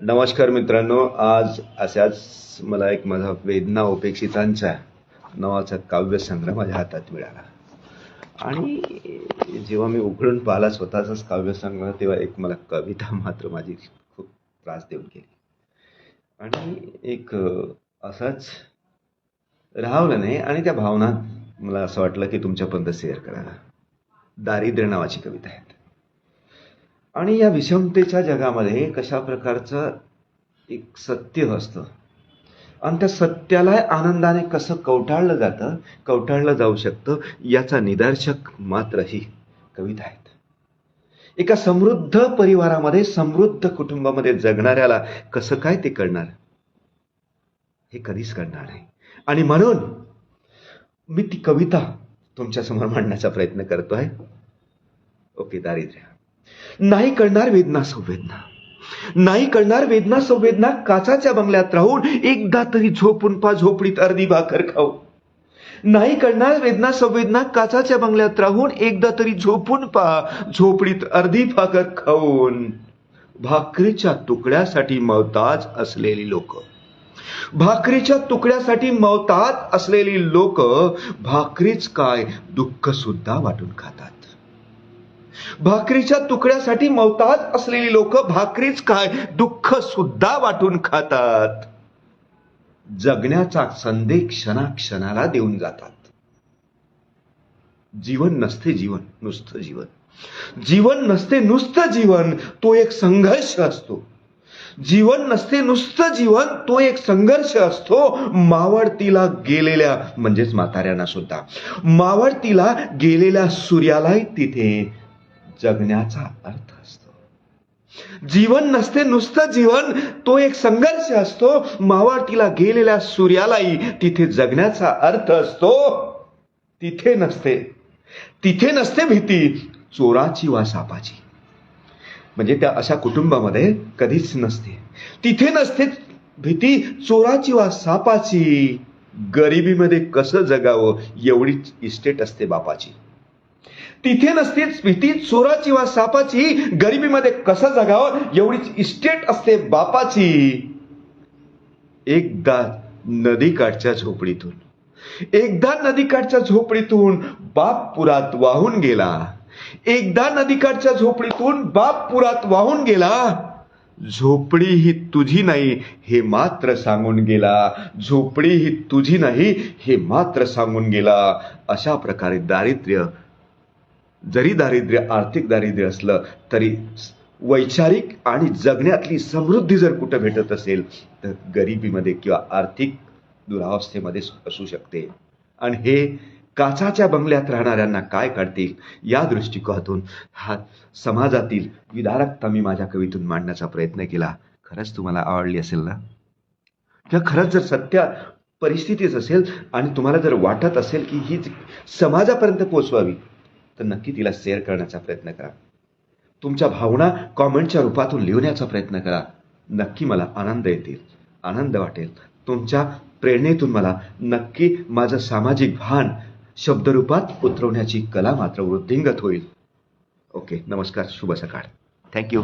नमस्कार मित्रांनो आज अशाच मला एक माझा वेदना उपेक्षितांचा नावाचा काव्यसंग्रह माझ्या हातात मिळाला. आणि जेव्हा मी उघडून पाहिला स्वतःचाच काव्यसंग्रह तेव्हा एक मला कविता मात्र माझी खूप त्रास देऊन गेली. आणि एक असाच राहवलं नाही आणि त्या भावना मला असं वाटलं की तुमच्यापर्यंत शेअर करायला. दारिद्र्य नावाची कविता आहे आणि या विषमतेच्या जगामध्ये कशा प्रकारचं एक सत्य असतं? आणि त्या सत्याला आनंदाने कसं कवटाळलं जातं कवटाळलं जाऊ शकतं याचा निदर्शक मात्र ही कविता आहेत. एका समृद्ध परिवारामध्ये समृद्ध कुटुंबामध्ये जगणाऱ्याला कसं काय ते कळणार? हे कधीच कळणार नाही. आणि म्हणून मी ती कविता तुमच्यासमोर मांडण्याचा प्रयत्न करतो आहे ओके दारिद्र्य. नाही कळणार वेदना संवेदना. नाही कळणार वेदना संवेदना काचाच्या बंगल्यात राहून एकदा तरी झोपून पा झोपडीत अर्धी भाकर खाऊ. नाही कळणार वेदना संवेदना काचाच्या बंगल्यात राहून एकदा तरी झोपून पा झोपडीत अर्धी भाकर खाऊन. भाकरीच्या तुकड्यासाठी मवताज असलेली लोक. भाकरीच्या तुकड्यासाठी मवतात असलेली लोक भाकरीच काय दुःख सुद्धा वाटून खातात. भाकरीच्या तुकड्यासाठी मवतात असलेली लोक भाकरीच काय दुःख सुद्धा वाटून खातात. जगण्याचा संदेश क्षणाक्षणाला देऊन जातात. जीवन नसते जीवन नुसतं जीवन. जीवन नसते नुसतं जीवन तो एक संघर्ष असतो. जीवन नसते नुसतं जीवन तो एक संघर्ष असतो. मावळतीला गेलेल्या म्हणजेच म्हाताऱ्यांना सुद्धा. मावळतीला गेलेल्या सूर्यालाही तिथे जगण्याचा अर्थ असतो. जीवन नसते नुसतं जीवन तो एक संघर्ष असतो. मावाटीला गेलेल्या सूर्यालाही तिथे जगण्याचा अर्थ असतो. तिथे नसते. तिथे नसते भीती चोराची वा सापाची. म्हणजे त्या अशा कुटुंबामध्ये कधीच नसते. तिथे नसते भीती चोराची वा सापाची. गरिबीमध्ये कसं जगावं एवढीच इस्टेट असते बापाची. तिथे नसतीच भीती चोराची वा सापाची गरिबीमध्ये कसं जगावं? एवढीच इस्टेट असते बापाची. एकदा नदीकाठच्या झोपडीतून एकदा नदीकाठच्या झोपडीतून बाप पुरात वाहून गेला. एकदा नदीकाठच्या झोपडीतून बाप पुरात वाहून गेला. झोपडी ही तुझी नाही हे मात्र सांगून गेला. झोपडी ही तुझी नाही हे मात्र सांगून गेला. अशा प्रकारे दारिद्र्य जरी दारिद्र्य आर्थिक दारिद्र्य असलं तरी वैचारिक आणि जगण्यातली समृद्धी जर कुठं भेटत असेल तर गरिबीमध्ये किंवा आर्थिक दुरावस्थेमध्ये असू शकते. आणि हे काचाच्या बंगल्यात राहणाऱ्यांना काय काढतील या दृष्टिकोनातून हा समाजातील विदारकता मी माझ्या कवितून मांडण्याचा प्रयत्न केला. खरंच तुम्हाला आवडली असेल ना? किंवा खरंच जर सत्य परिस्थितीच असेल आणि तुम्हाला जर वाटत असेल की ही समाजापर्यंत पोचवावी तर नक्की तिला शेअर करण्याचा प्रयत्न करा. तुमच्या भावना कॉमेंटच्या रूपातून लिहिण्याचा प्रयत्न करा. नक्की मला आनंद येतील आनंद वाटेल. तुमच्या प्रेरणेतून मला नक्की माझं सामाजिक भान शब्दरूपात उतरवण्याची कला मात्र वृद्धिंगत होईल. ओके नमस्कार शुभ सकाळ. थँक्यू